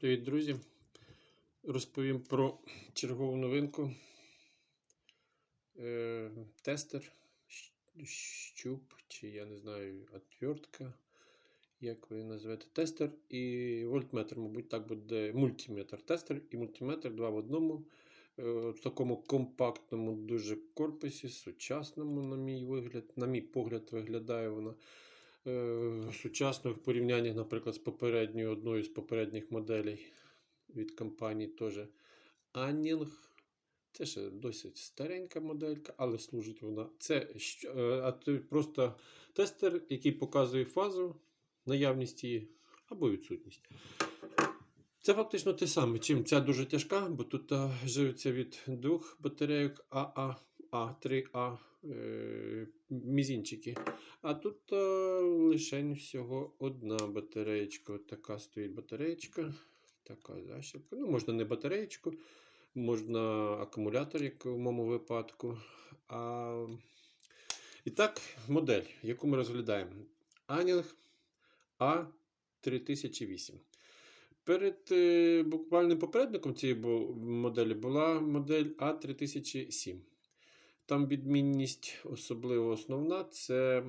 Привіт, друзі! Розповім про чергову новинку. Е, Тестер, щуп, чи я не знаю, отвертка, як ви назвете тестер і вольтметр, мабуть, так буде мультиметр. Тестер і мультиметр два в одному. Е, В такому компактному дуже корпусі, сучасному, на мій вигляд, на мій погляд, виглядає вона сучасно в порівнянні, наприклад, з попередньою одною з попередніх моделей від компанії теж Anning. Це ще досить старенька моделька, але служить вона. Це е, а просто тестер, який показує фазу, наявність її або відсутність. Це фактично те саме, чим ця дуже тяжка, бо тут а, живиться від двох батарейок АА, А3А е, мізінчики. А тут а, лише всього одна батареєчка. Така стоїть батареєчка. Така защіпка. Ну, можна не батареєчку, можна акумулятор, як в моєму випадку. А... І так, модель, яку ми розглядаємо. Anning A3008. Перед е, буквальним попередником цієї моделі була модель A3007. Там відмінність, особливо основна, це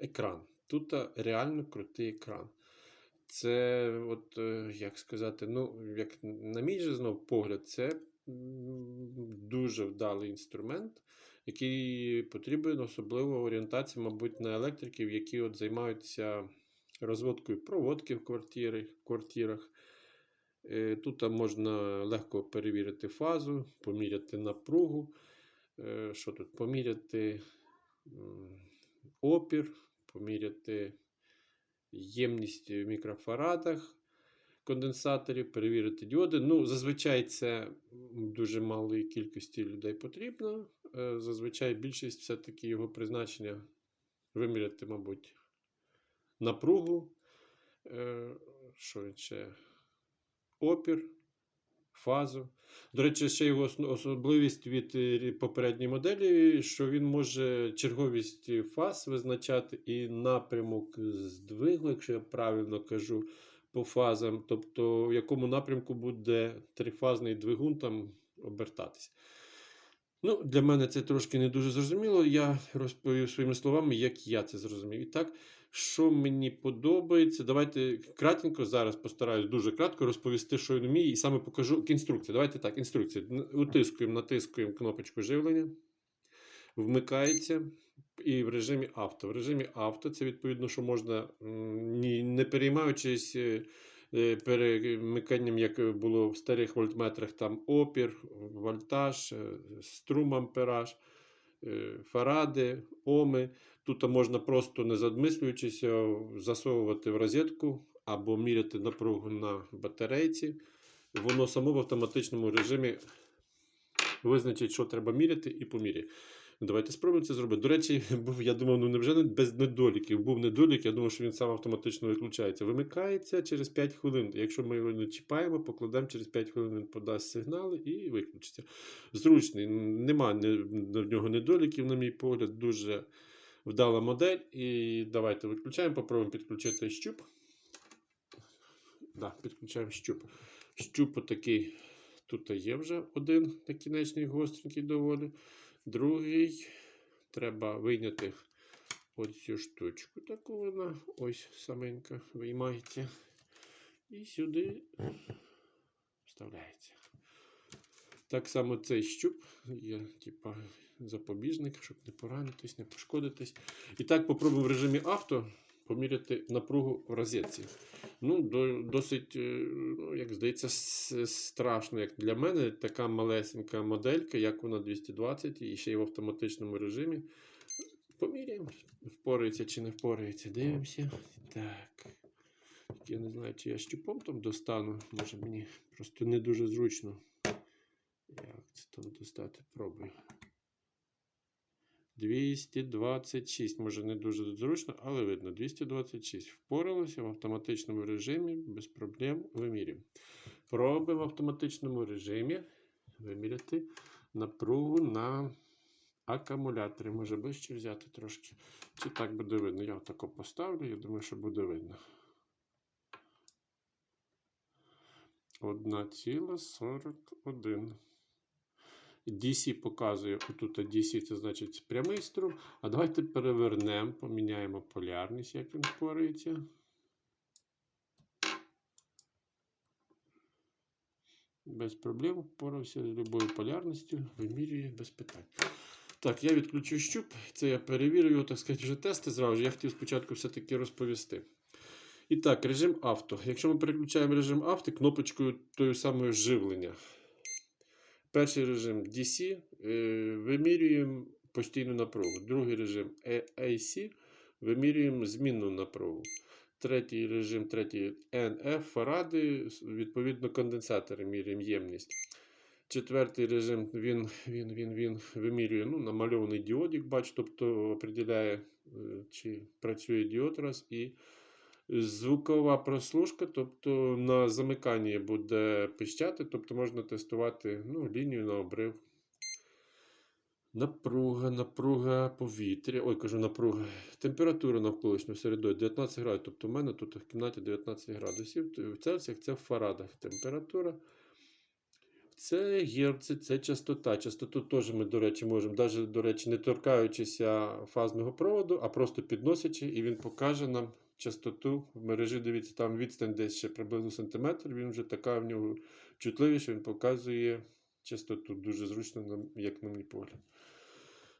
екран. Тут реально крутий екран. Це, от, е, як сказати, ну, як на мій же знов погляд, це дуже вдалий інструмент, який потрібен особливо орієнтація, мабуть, на електриків, які от займаються розводкою проводки в квартирі, квартирах. Е, Тут можна легко перевірити фазу, поміряти напругу. Е, Що тут? Поміряти опір, поміряти ємність в мікрофарадах конденсаторів, перевірити діоди. Ну, зазвичай це дуже малої кількості людей потрібно. Е, Зазвичай більшість все-таки його призначення виміряти, мабуть, напругу. Е, Що ще? Опір, фазу. До речі, ще його особливість від е, попередньої моделі, що він може черговість фаз визначати і напрямок здвигу, якщо я правильно кажу, по фазам, тобто в якому напрямку буде трифазний двигун там обертатися. Ну, для мене це трошки не дуже зрозуміло. Я розповів своїми словами, як я це зрозумів. І так, що мені подобається, давайте кратенько зараз постараюсь дуже кратко розповісти, що він вміє, і саме покажу інструкцію. Давайте так, інструкція. Утискуємо, натискуємо кнопочку живлення, вмикається. І в режимі авто. В режимі авто це відповідно, що можна, не переймаючись е, е, перемиканням, як було в старих вольтметрах, там опір, вольтаж, е, струм ампераж, фаради, оми. Тут можна просто не задмислюючися засовувати в розетку або міряти напругу на батарейці. Воно само в автоматичному режимі визначить, що треба міряти, і поміряє. Давайте спробуємо це зробити. До речі, був, я думав, ну невже не без недоліків. Був недолік, я думав, що він сам автоматично виключається. Вимикається через 5 хвилин. Якщо ми його не чіпаємо, покладемо через 5 хвилин, він подасть сигнали і виключиться. Зручний, нема в нього недоліків, на мій погляд, дуже вдала модель. І давайте виключаємо, попробуємо підключити щуп. Да, підключаємо щуп. Щуп такий. Тут є вже один накінечний гостренький доволі. Другий треба вийняти ось цю штучку. Таку вона ось саменька виймається. І сюди вставляється. Так само цей щуп є, типа, запобіжник, щоб не поранитись, не пошкодитись. І так попробуємо в режимі авто поміряти напругу в розетці. Ну, до, досить, е, ну, як здається, страшно, як для мене, така малесенька моделька, як вона 220, і ще й в автоматичному режимі. Поміряємо, впорається чи не впорається. Дивимося. Так. Я не знаю, чи я щупом там достану. Може мені просто не дуже зручно. Як це там достати? Пробую. 226, може не дуже зручно, але видно. 226. Впоралося в автоматичному режимі, без проблем вимірюємо. Пробуємо в автоматичному режимі виміряти напругу на акумуляторі. Може ближче взяти трошки. Чи так буде видно? Я отако поставлю, я думаю, що буде видно. 1,41. DC показує, отут DC це значить прямий струм. А давайте перевернемо, поміняємо полярність, як він впорається. Без проблем впорався з любою полярністю, вимірює без питань. Так, я відключу щуп. Це я перевірю так сказати, вже тести зразу. Я хотів спочатку все-таки розповісти. І так, режим авто. Якщо ми переключаємо режим авто, кнопочкою тою самою живлення. Перший режим DC е, вимірюємо постійну напругу. Другий режим AC вимірюємо змінну напругу. Третій режим, третій NF, фаради, відповідно, конденсатори міряємо ємність. Четвертий режим він, він, він, він вимірює ну, намальований діодик, бач, тобто определяє, е, чи працює діод раз. І звукова прослушка, тобто на замиканні буде пищати, тобто можна тестувати ну, лінію на обрив. Напруга, напруга повітря. Ой, кажу, напруга. Температура навколишнього середовища 19 градусів. Тобто в мене тут в кімнаті 19 градусів. В Цельсіях це в фарадах температура. Це герци, це частота. Частоту теж ми, до речі, можемо, навіть, до речі, не торкаючися фазного проводу, а просто підносячи, і він покаже нам частоту в мережі. Дивіться, там відстань десь ще приблизно сантиметр. Він вже така в нього чутливіша, він показує частоту. Дуже зручно, як на мій погляд.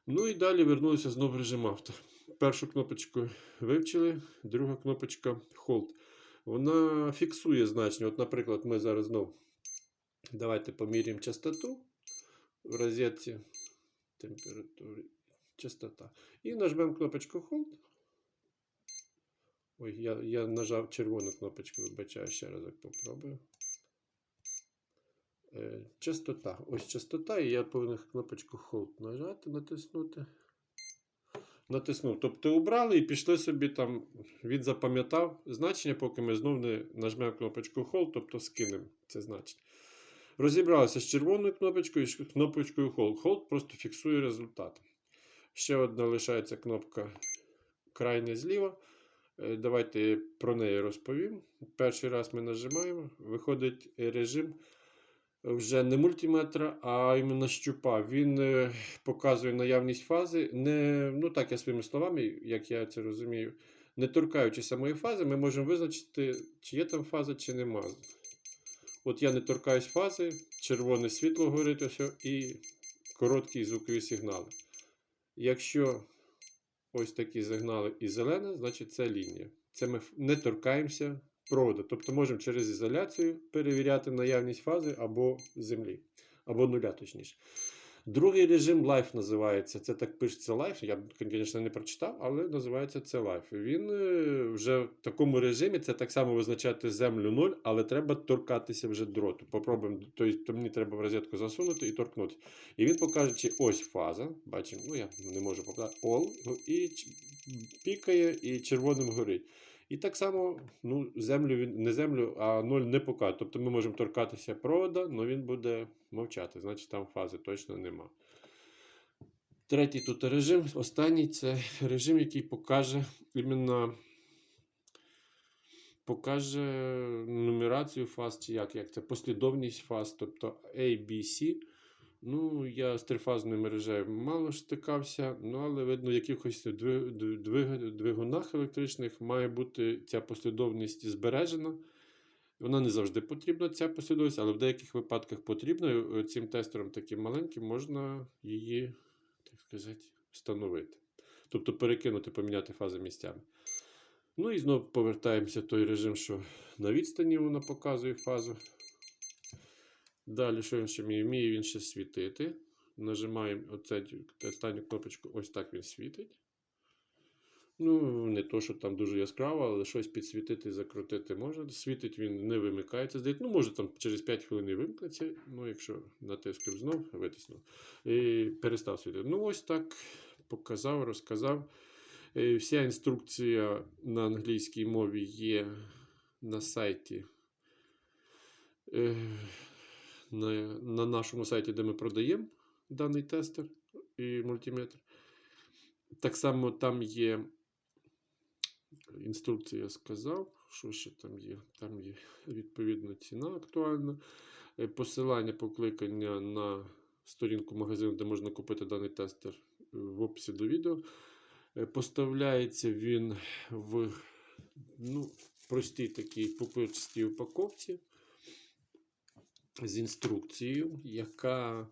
Ну і далі вернулися знову в режим авто. Першу кнопочку вивчили, друга кнопочка Hold. Вона фіксує значення. От, наприклад, ми зараз знову давайте поміряємо частоту в розетці температури, частота. І нажмемо кнопочку Hold. Ой, я, я нажав червону кнопочку, вибачаю, ще раз попробую. Е, частота. Ось частота, і я повинен кнопочку Hold нажати, натиснути. Натиснув. Тобто убрали і пішли собі там. Він запам'ятав значення, поки ми знову не нажмемо кнопочку Hold, тобто скинемо це значення. Розібралися з червоною кнопочкою і кнопочкою Hold. Hold просто фіксує результат. Ще одна лишається кнопка крайня зліва. Е, Давайте про неї розповім. Перший раз ми нажимаємо, виходить режим вже не мультиметра, а іменно щупа. Він е, показує наявність фази. Не, ну так я своїми словами, як я це розумію, не торкаючись самої фази, ми можемо визначити, чи є там фаза, чи нема. От я не торкаюсь фази, червоне світло горить і короткі звукові сигнали. Якщо ось такі сигнали і зелене, значить це лінія. Це ми не торкаємося проводу. Тобто можемо через ізоляцію перевіряти наявність фази або землі, або нуля, точніше. Другий режим Life називається. Це так пишеться Life. Я, звісно, не прочитав, але називається це Life. Він е, вже в такому режимі це так само визначати землю 0, але треба торкатися вже дроту. Попробуємо, тобто мені треба в розетку засунути і торкнути. І він покаже, чи ось фаза. Бачимо, ну я не можу показати. All, і пікає, і червоним горить. І так само ну, землю він не землю, а 0 не покаже. Тобто ми можемо торкатися провода, але він буде мовчати. Значить там фази точно нема. Третій тут режим. Останній це режим, який покаже іменно покаже нумерацію фаз, чи як, як це послідовність фаз, тобто A, B, C. Ну, я з трифазною мережею мало стикався, ну, але видно, в якихось двигунах електричних має бути ця послідовність збережена. Вона не завжди потрібна, ця послідовність, але в деяких випадках потрібна. Цим тестером таким маленьким можна її, так сказати, встановити. Тобто перекинути, поміняти фази місцями. Ну і знову повертаємося в той режим, що на відстані вона показує фазу. Далі, що він ще вміє? Вміє він ще світити. Нажимаємо останню кнопочку, ось так він світить. Ну, не то, що там дуже яскраво, але щось підсвітити і закрутити можна. Світить він не вимикається. Здається, ну, може там через 5 хвилин і вимкнеться, ну, якщо натискав знов, витиснув. І перестав світити. Ну, ось так показав, розказав. І Вся інструкція на англійській мові є на сайті. На, на нашому сайті, де ми продаємо даний тестер і мультиметр. Так само там є інструкція, я сказав, Що ще там є? Там є відповідно ціна актуальна. Е, Посилання покликання на сторінку магазину, де можна купити даний тестер е, в описі до відео. Е, Поставляється він в ну, простій такій пупирчастій упаковці з інструкцією, яка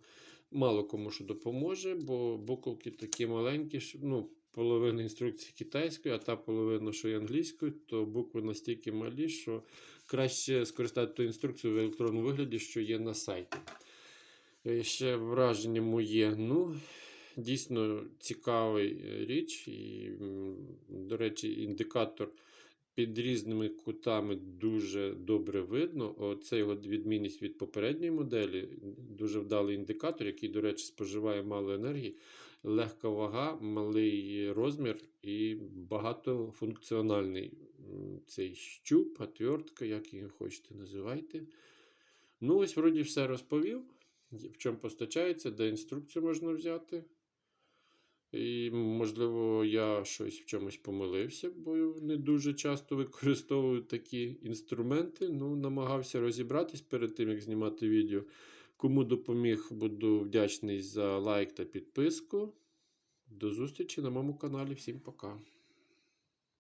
мало кому що допоможе, бо буковки такі маленькі, що ну, половина інструкції китайською, а та половина, що і англійською, то букви настільки малі, що краще скористати ту інструкцію в електронному вигляді, що є на сайті. Е, Ще враження моє. Ну, дійсно цікавий е, річ. І, до речі, індикатор під різними кутами дуже добре видно. Оце його відмінність від попередньої моделі. Дуже вдалий індикатор, який, до речі, споживає мало енергії, легка вага, малий розмір і багатофункціональний цей щуп, отвертка, як її хочете називайте. Ну, ось, вроді, все розповів. В чому постачається, де інструкцію можна взяти. І, можливо, я щось в чомусь помилився, бо не дуже часто використовую такі інструменти. Ну, намагався розібратись перед тим, як знімати відео. Кому допоміг, буду вдячний за лайк та підписку. До зустрічі на моєму каналі. Всім пока.